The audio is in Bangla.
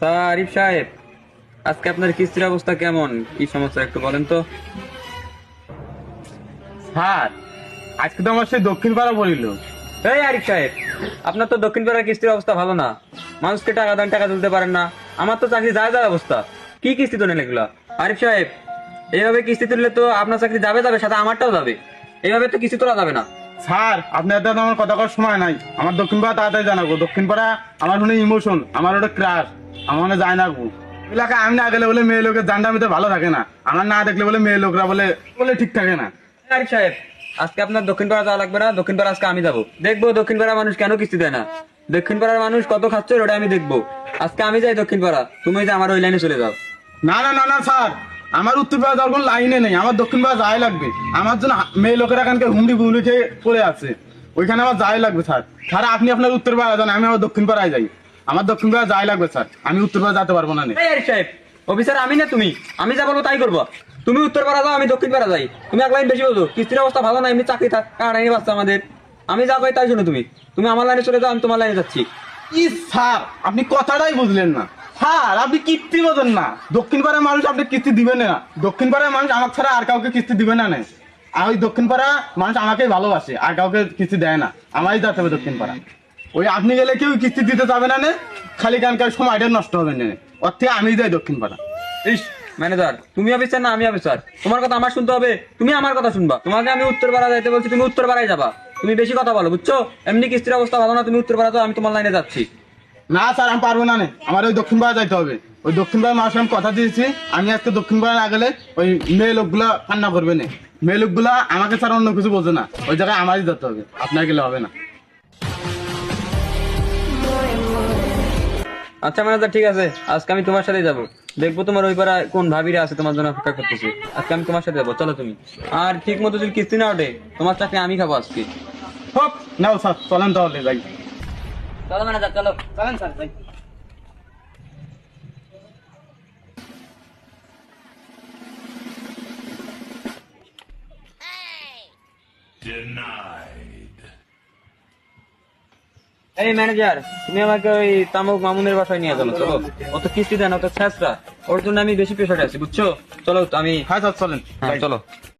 তা আরিফ সাহেব আজকে আপনার কিস্তির অবস্থা কেমন? কি সমস্যা একটু বলেন তো। স্যার আজকে তো আমার সেই দক্ষিণ পাড়া পড়িল এই আরিফ সাহেব আপনার তো দক্ষিণ পাড়ার কিস্তির অবস্থা ভালো না। মানুষকে টাকা দেন টাকা তুলতে পারেন না। আমার তো চাকরি যায় যায় অবস্থা। কি কিস্তি তোলেন এগুলা? আরিফ সাহেব এইভাবে কিস্তি তুললে তো আপনার চাকরি যাবে যাবে সাথে আমারটাও যাবে। এইভাবে তো কিস্তি তোলা যাবে না। স্যার আপনি এত আমার কথা করার সময় নাই। আমার দক্ষিণ পাড়া তাড়াতাড়ি জানাব। দক্ষিণ পাড়া আমার শুনে ইমোশন আমার ওটা ক্রাশ আমার যায় না গো। এলাকা আমি না গেলে বলে মেয়ে লোকের জানটা ভালো থাকে না। আমার না দেখলে বলে মেয়ে লোকরা বলে বলে ঠিক থাকে না। আরিফ সাহেব আজকে আপনার দক্ষিণ পাড়া যাওয়া লাগবে না? দক্ষিণ পাড়া আজকে আমি যাব। দেখব দক্ষিণ পাড়ার মানুষ কেন কিস্তি দেয় না? দক্ষিণ পাড়ার মানুষ কত খাচ্ছে ওটা আমি দেখব। আজকে আমি যাই দক্ষিণ পাড়া তুমি যে আমার ওই লাইনে চলে যাও। না না না না স্যার। আমার উত্তর পাড়া যাওয়ার কোনো লাইনে নেই। আমার দক্ষিণ পাড়া যাই লাগবে। আমার জন্য মেয়ে লোকেরা এখানকে হুমড়ি গুমড়ি খেয়ে পড়ে আছে। ওইখানে আমার যাই লাগবে স্যার। স্যার আপনি আপনার উত্তর পাড়া যান আমি আমার দক্ষিণ পাড়ায় যাই। আমার দক্ষিণ পাড়া যাই লাগবে স্যার। আমি উত্তর পাড়া যেতে পারব না নে। এই আরিফ সাহেব অফিসার আমি না তুমি? আমি যা বলব তাই করব। তুমি উত্তর পাড়া যাও আমি দক্ষিণ পাড়া যাই। তুমি এক লাইন বেশি বলছো। কিস্তির অবস্থা ভালো না এমনি চাকরি থাক বাচ্চা আমাদের? আমি যা কই তাই শোনো তুমি। তুমি আমার লাইনে চলে যাও আমি তোমার লাইনে যাচ্ছি। ই স্যার আপনি কথাটাই বুঝলেন না। স্যার আপনি কিস্তি বোঝেন না। দক্ষিণ পাড়ার মানুষ আপনি কিস্তি দিবেন না। দক্ষিণ পাড়ার মানুষ আমার ছাড়া আর কাউকে কিস্তি দিবে না না। আর ওই দক্ষিণ পাড়া মানুষ আমাকেই ভালোবাসে আর কাউকে কিস্তি দেয় না। আমারই যেতে হবে দক্ষিণ পাড়া। ওই আপনি গেলে কেউ কিস্তি দিতে যাবে না নে। খালি কানকার সময়টা নষ্ট হবে না। ওর থেকে আমি যাই দক্ষিণ পাড়া। ইস ম্যানেজার তুমি অফিসার না আমি অফিসার। তোমার কথা আমার শুনতে হবে তুমি আমার কথা শুনবা। তোমাকে আমি উত্তর পাড়া যাইতে বলছি তুমি উত্তর পাড়ায় যাবা। তুমি বেশি কথা বলো বুঝছ? এমনি কিস্তির অবস্থা ভালো না তুমি উত্তর পাড়া যাও আমি তোমার লাইনে যাচ্ছি। না স্যার আমি পারব না নে। আমার ওই দক্ষিণ পাড়া যাইতে হবে। ওই দক্ষিণ পাড়ার মানুষের আমি কথা দিয়েছি। আমি আজকে দক্ষিণ পাড়া না গেলে ওই মেয়ে লোকগুলা কান্না করবে না। মেয়ে লোকগুলা আমাকে স্যার অন্য কিছু বোঝে না। ওই জায়গায় আমারই যেতে হবে। আপনার গেলে হবে না। আচ্ছা ম্যানেজার ঠিক আছে। আজকে আমি তোমার সাথে যাব। দেখব তোমার ওই পাড়া কোন ভাবিরা আছে তোমার জন্য অপেক্ষা করতেছি। আজকে আমি তোমার সাথে যাব। চলো তুমি। আর ঠিক মতো যদি কিস্তি না ওঠে তোমার চাকরি আমি খাব আজকে। হোক নাও স্যার চলেন তাহলে যাই। চলো ম্যানেজার চলো। চলেন স্যার যাই। এই ম্যানেজার তুমি আমাকে ওই তামুক মামুনের বাসায় নিয়ে চলো চলো। অত কিস্তি দেন অত ছ্যাঁচরা ওর জন্য আমি বেশি প্রেশারে আছি বুঝছ? চলো আমি হ্যাঁ চলেন। হ্যাঁ চলো।